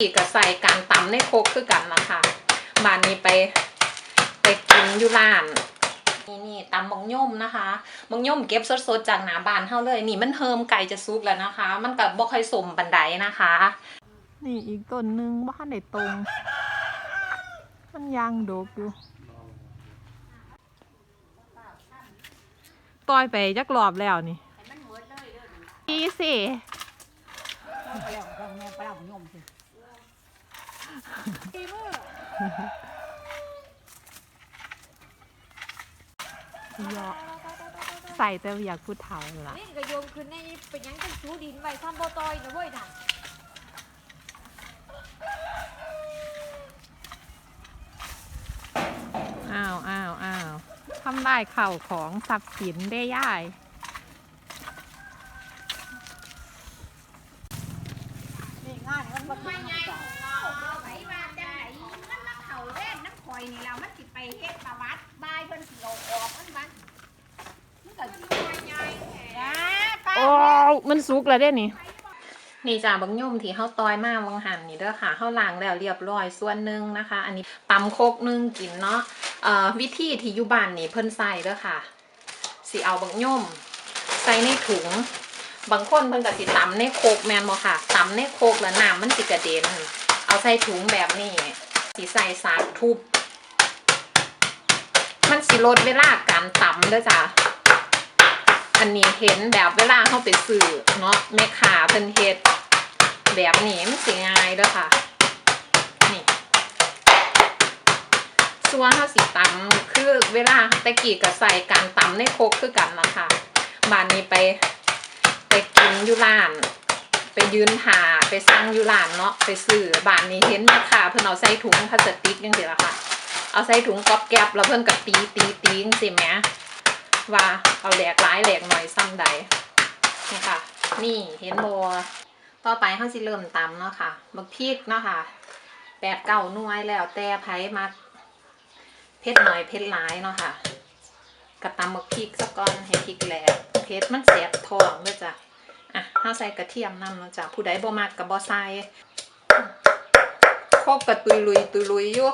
อีกก็ใส่การตำในโคกคือกันนะคะบานนี้ไปไปกินอยู่ร้าน นี่นี่ตำบังย่มนะคะบังย่มเก็บสดๆจากหนาบานเท่าเลย นี่มันเฮิมไก่จะซุกแล้วนะคะ มันกับบ่ค่อยสมบันไดนะคะ นี่อีกต้นหนึ่งบ้านในตรง มันยางโดกอยู่ต่อยไปจักรอบแล้วนี่ดีสิ แล้วเราแม่ปลาหยมสิเยอะใส่แต่อยากพูดเท่าละนี่ก็โยมขึ้นในเป็นหยังจังสูดินไว้ซ้ำบ่ตอยนะเว้ยน่ะอ้าวอ้าวอ้าวทำได้เข่าของทรัพย์สินได้ย่ายนี่งานมันบ่ไม่ไงเอาไปว่าจังไหนมันมาเข้าเล่นน้ำข่ อยนี่แล้วมันสิไปเฮ็ดประวัติบายเพิ่นสิเอาออกมันมันมันก็สิว่าใหญ่แท้ป้าโอ้มันสุกแล้วเด้นี่นี่จ้าบังยมที่เฮาตอยมาวังหันนี่เด้อค่ะเฮาล้างแล้วเรียบร้อยส่วนหนึ่งนะคะ อันนี้ตำโคกหนึงกินเนาะเอ่อวิธีที่อยู่บ้านนี่เพิ่นใส่เด้อค่ะสิเอาบังยมใส่ในถุง บางคนเพิ่นก็สิตำในโคกแม่นบ่ค่ะตำในโคกแล้วน้ำมันสิกระเด็น เอาใส่ถุงแบบนี้สิใส่สากทุบ มันสิลดเวลาการตำด้อจ้ะอันนี้เห็นแบบเวลาเข้าไปซื้อเนาะแม่ค้าเพิ่นเฮ็ดแบบนี้มันสิง่ายด้อค่ะนี่ส่วนเฮาสิตำคือเวลาตะกี้ก็ใส่การตำในโคกคือกันนะคะบานนี้ไปไปกินยูร้าน ไปยืนหาไปสั่งยูร้านเนาะไปซื้อบานนี้เห็นแม่ค้าเพิ่นเอาใส่ถุงพลาสติกจังซี่ล่ะค่ะ เอาใส่ถุงก๊อบแก๊บแล้วเพิ่นก็ตีตีตีจังซี่แหมว่าเอาแหลกหลายแหลกหน่อยซ้ำใดนี่ค่ะ นี่เห็นโบต่อไปเขาสิเริ่มตำเนาะค่ะบักพริกเนาะค่ะแปดเก้าน่วยแล้วแต่ไผมักเผ็ดหน่อยเผ็ดหลายเนาะค่ะกระตำบักพริกสักก้อนให้พริกแหลกเผ็ดมันแสบท้องเด้อจ้ะอะเฮาใส่กระเทียมนำเนาะจ้ะผู้ใดบ่มักก็บ่ใส่ครบกระตุยลุยตุยลุยอยู่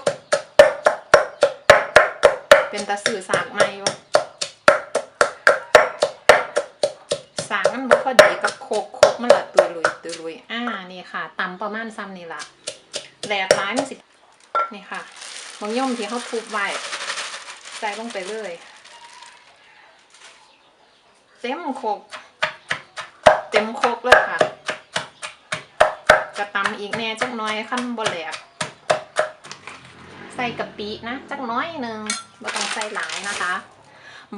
เป็นตาสื่อสากใหม่อยู่สางมันบ่พอดีกับโคกโคกมันละตุยลุยตุยลุยอ่านี่ค่ะตำประมาณซ้ำนี่ละแหลกร้ายมันสินี่ค่ะบางย่อมที่เขาทุบไว้ใส่ลงไปเลยเต็มโคกเต็มโคกเลยค่ะกระตำอีกแน่จักน้อยขั้นบ่แหลก ใส่กะปินะจักน้อยหนึ่งบ่ต้องใส่หลายนะคะ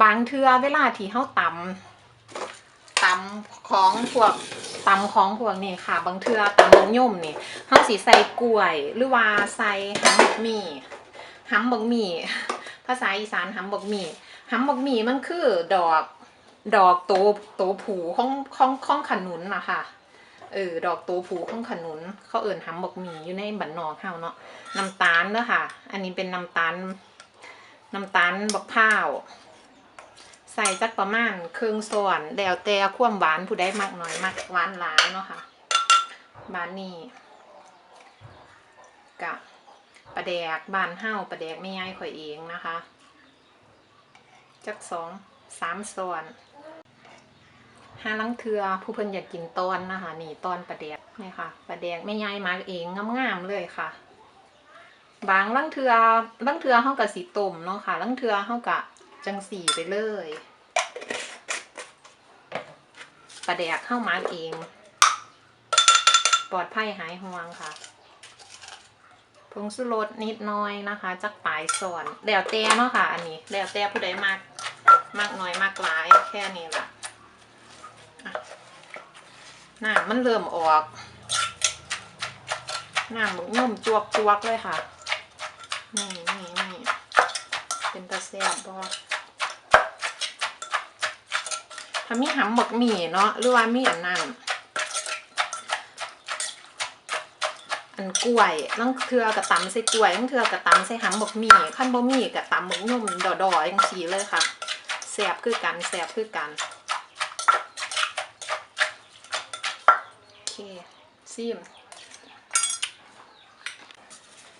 บางเทื่อเวลาที่เขาตำตำของพวกตำของพวกนี่ค่ะ บางเทือตำมงย่มนี่เฮาสิใส่กล้วย หรือว่าใส่หำบกหมี่หำบกหมี่ภาษาอีสานหำบกหมี่หำบกหมี่มันคือดอกดอกโตโตผูของของของขนุนนะคะ เออดอกโตผูของขนุนเขาเอิ่นหำบกหมีอยู่ในบันนอกเฮาเนาะน้ำตาลเด้อค่ะ อันนี้เป็นน้ำตาลน้ำตาลบักพร้าว ใส่จักประมาณครึ่งส่วนแล้วแต่ความหวานผู้ใดมักหน่อยมักหวานหลายเนาะค่ะบานนี้กะปลาแดกบานเฮ้าปลาแดกไม่ย่ายข่อยเองนะคะ จักสองสามส่วน ห้าลังเทือผู้เพิ่นอยากกินตอนนะคะนี่ตอนปลาแดกนี่ค่ะปลาแดกไม่ยายมาเองงามๆเลยค่ะ บางลังเทือลังเทือเฮากะสีต้มเนาะค่ะลังเทือเฮากะจังสีไปเลยปลาแดกเข้ามาเอง ปลอดภัยหายห่วงค่ะผงสุรสนิดน้อยนะคะ จักปลายส่วนแล้วแต่เนาะค่ะ อันนี้แล้วแต่ผู้ใดมากมากน้อยมากหลายแค่นี้แหละ อะน้ำมันเริ่มออกน้ำมันนุ่มจวกจวกๆเลยค่ะ นี่นี่นี่เป็นตาแซ่บบ่ถ้ามีหำหมกหมี่เนาะหรือว่ามีอันนั้นอันกล้วยลังเทือกระตำใส่กล้วยลังเทือกระตำใส่หำหมกหมี่ขั้นบ่มีกระตำหมกนุ่มดอๆจังสีเลยค่ะแซ่บคือกันแซ่บคือกันโอเค ซิม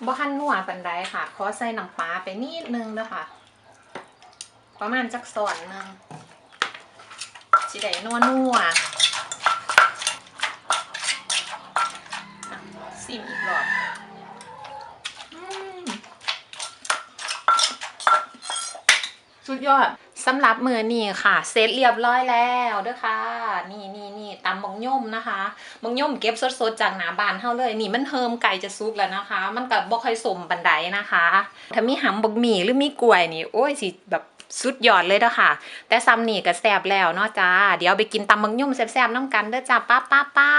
บ่ทันนัวปานใดค่ะ ขอใส่น้ำปลาไปนิดนึงเด้อค่ะประมาณจักส่วนหนึงสิได้นัวนัวซิมอีกรอบสุดยอด สำหรับมือนี่ค่ะเสร็จเรียบร้อยแล้วเด้อค่ะ นี่นี่นี่ตำบังย่มนะคะบังย่มเก็บสดๆจากหนาบานเฮาเลย นี่มันเฮิมไก่จะซุกแล้วนะคะ มันกับบ่ค่อยสมบันไดนะคะ ถ้ามีหำบักหมี่หรือมีกล้วยนี่โอ้ยสิแบบสุดยอดเลยเด้อค่ะ แต่ซ้ำนี่ก็แซ่บแล้วเนาะจ้า เดี๋ยวไปกินตำบังย่มแซ่บๆน้ำกันเด้อจ้าป้าป้าป้า